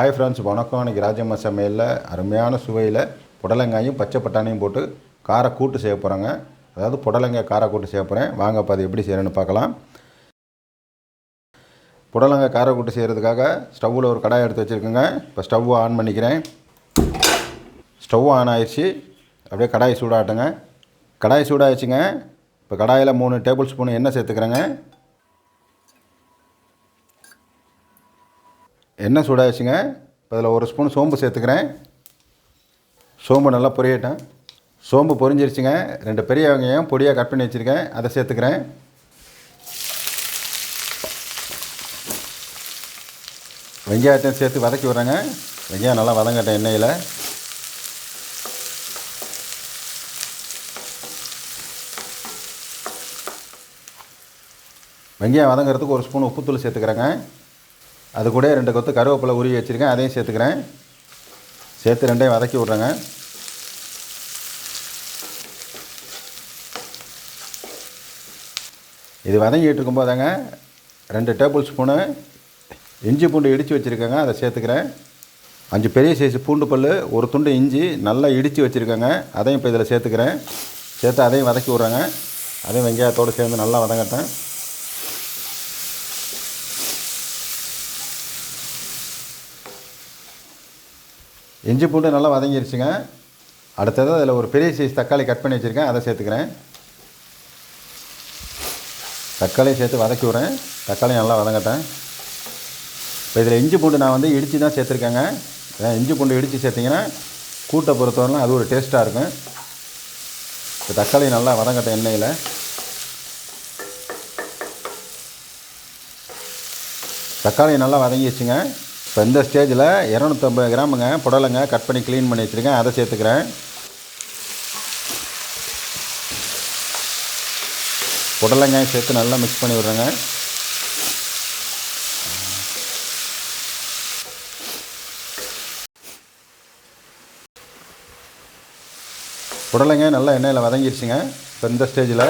Hi friends வணக்கம். இன்றைக்கி ராஜம்மா சமையலில் அருமையான சுவையில் புடலங்காயும் பச்சை பட்டாணியும் போட்டு கார கூட்டு செய்ய போகிறாங்க அதாவது புடலங்காய் கார கூட்டு செய்ய போகிறேன் வாங்க அப்போ அது எப்படி செய்கிறேன்னு பார்க்கலாம். புடலங்காய் கார கூட்டு செய்கிறதுக்காக ஸ்டவ்வில் ஒரு கடாய் எடுத்து வச்சுருக்கோங்க. இப்போ ஸ்டவ் ஆன் பண்ணிக்கிறேன். ஸ்டவ் ஆன் ஆயிடுச்சு. அப்படியே கடாய் சூடாகட்டுங்க. கடாய் சூடாகிடுச்சுங்க இப்போ கடாயில் மூணு டேபிள் ஸ்பூன் எண்ணெய் சேர்த்துக்கிறேங்க. எண்ணெய் சூடாச்சுங்க இப்போ அதில் ஒரு ஸ்பூன் சோம்பு சேர்த்துக்கிறேன். சோம்பு நல்லா பொரியட்டும். சோம்பு பொரிஞ்சிருச்சுங்க. ரெண்டு பெரிய வெங்காயம் பொடியாக கட் பண்ணி வச்சுருக்கேன். அதை சேர்த்துக்கிறேன். வெங்காயத்தையும் சேர்த்து வதக்கி விட்றேங்க. வெங்காயம் நல்லா வதங்கட்டேன் எண்ணெயில். வெங்காயம் வதங்கிறதுக்கு ஒரு ஸ்பூன் உப்புத்தூள் சேர்த்துக்கிறேங்க. அது கூட ரெண்டு கொத்து கருவேப்பிலை உருவி வச்சுருக்கேன் அதையும் சேர்த்துக்கிறேன். சேர்த்து ரெண்டையும் வதக்கி விட்றேங்க. இது வதங்கிட்டு இருக்கும்போதாங்க ரெண்டு டேபிள் ஸ்பூனு இஞ்சி பூண்டு இடித்து வச்சுருக்கேங்க அதை சேர்த்துக்கிறேன். அஞ்சு பெரிய சைஸ் பூண்டு பல் ஒரு துண்டு இஞ்சி நல்லா இடித்து வச்சுருக்கேங்க அதையும் இப்போ இதில் சேர்த்துக்கிறேன். சேர்த்து அதையும் வதக்கி விட்றேங்க. அதையும் வெங்காயத்தோடு சேர்ந்து நல்லா வதங்கட்டேன் இஞ்சி பூண்டு நல்லா வதங்கிருச்சுங்க. அடுத்தது அதில் ஒரு பெரிய சைஸ் தக்காளி கட் பண்ணி வச்சுருக்கேன். அதை சேர்த்துக்கிறேன். தக்காளியை சேர்த்து வதக்கி விட்றேன். தக்காளி நல்லா வதங்கட்டேன் இப்போ இதில் இஞ்சி பூண்டு நான் வந்து இடித்து தான் சேர்த்துருக்கேங்க. ஏன்னா இஞ்சி பூண்டு இடித்து சேர்த்திங்கன்னா கூட்டை பொறுத்தவரைலாம் அது ஒரு டேஸ்ட்டாக இருக்கும். இப்போ தக்காளி நல்லா வதங்கட்டேன் எண்ணெயில். தக்காளி நல்லா வதங்கிடுச்சுங்க இப்போ இந்த ஸ்டேஜில் இரநூத்தம்பது கிராமுங்க புடலைங்க கட் பண்ணி க்ளீன் பண்ணி வச்சுருக்கேன். அதை சேர்த்துக்கிறேன். புடலங்காயம் சேர்த்து நல்லா மிக்ஸ் பண்ணி விட்றேங்க. புடலங்காயம் நல்லா எண்ணெயில் வதங்கிடுச்சுங்க இப்போ இந்த ஸ்டேஜில்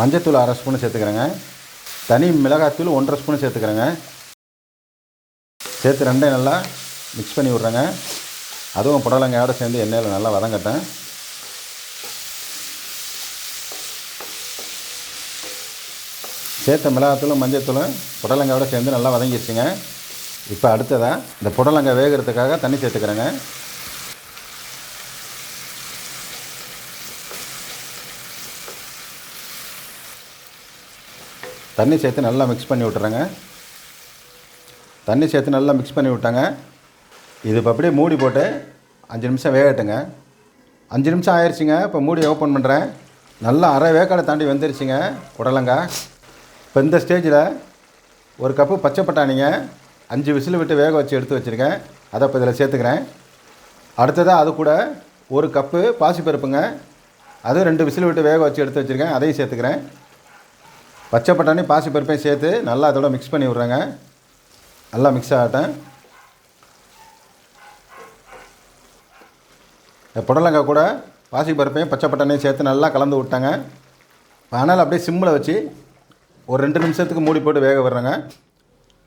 மஞ்சத்தூள் அரை ஸ்பூன் சேர்த்துக்கிறேங்க. தனி மிளகாத்தூள் ஒன்றரை ஸ்பூன் சேர்த்துக்கிறேங்க. சேர்த்து ரெண்டையும் நல்லா மிக்ஸ் பண்ணி விட்றேங்க. அதுவும் புடலங்காயோட சேர்ந்து எண்ணெயில் நல்லா வதங்கட்டேன் சேர்த்த மிளகாத்தூளும் மஞ்சத்தூளும் புடலங்காயோட சேர்ந்து நல்லா வதங்கிடுச்சுங்க இப்போ அடுத்ததாக இந்த புடலங்காய் வேகிறதுக்காக தண்ணி சேர்த்துக்கிறேங்க. தண்ணி சேர்த்து நல்லா மிக்ஸ் பண்ணி விட்டுறேங்க. தண்ணி சேர்த்து நல்லா மிக்ஸ் பண்ணி விட்டாங்க. இது இப்போ அப்படியே மூடி போட்டு அஞ்சு நிமிஷம் வேகட்டுங்க. அஞ்சு நிமிஷம் ஆயிடுச்சுங்க இப்போ மூடி ஓப்பன் பண்ணுறேன் நல்லா அரை வேக்காடை தாண்டி வெந்துருச்சுங்க. புடலங்காய் இப்போ இந்த ஸ்டேஜில் ஒரு கப்பு பச்சை பட்டாணிங்க. அஞ்சு விசில் விட்டு வேக வச்சு எடுத்து வச்சுருக்கேன். அதை இப்போ இதில் சேர்த்துக்கிறேன். அடுத்ததாக அது கூட ஒரு கப்பு பாசிப்பருப்புங்க. அதுவும் ரெண்டு விசில் விட்டு வேக வச்சு எடுத்து வச்சுருக்கேன். அதையும் சேர்த்துக்கிறேன். பச்சை பட்டாணி பாசிப்பருப்பையும் சேர்த்து நல்லா அதோட மிக்ஸ் பண்ணி விட்றேங்க. நல்லா மிக்ஸ் ஆகட்டேன் இந்த புடலங்காய் கூட பாசிப்பருப்பையும் பச்சை பட்டாணியும் சேர்த்து நல்லா கலந்து விட்டாங்க. ஆனால் அப்படியே சிம்மில் வச்சு ஒரு ரெண்டு நிமிஷத்துக்கு மூடி போட்டு வேக விடுறேங்க.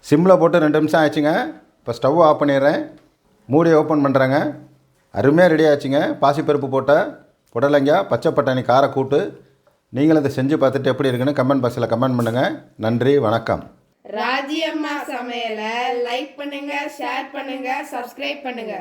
சிம்மில் போட்டு ரெண்டு நிமிஷம் ஆச்சுங்க இப்போ ஸ்டவ் ஆஃப் பண்ணிடுறேன். மூடி ஓப்பன் பண்ணுறேங்க அருமையாக ரெடி ஆச்சுங்க பாசிப்பருப்பு போட்ட புடலங்காய் பச்சை பட்டாணி காரை கூட்டு நீங்களும் இதை செஞ்சு பார்த்துட்டு எப்படி இருக்குன்னு கமெண்ட் பாக்ஸில் கமெண்ட் பண்ணுங்கள் நன்றி வணக்கம். ராஜியம்மா சமையலை லைக் பண்ணுங்க ஷேர் பண்ணுங்க சப்ஸ்கிரைப் பண்ணுங்க.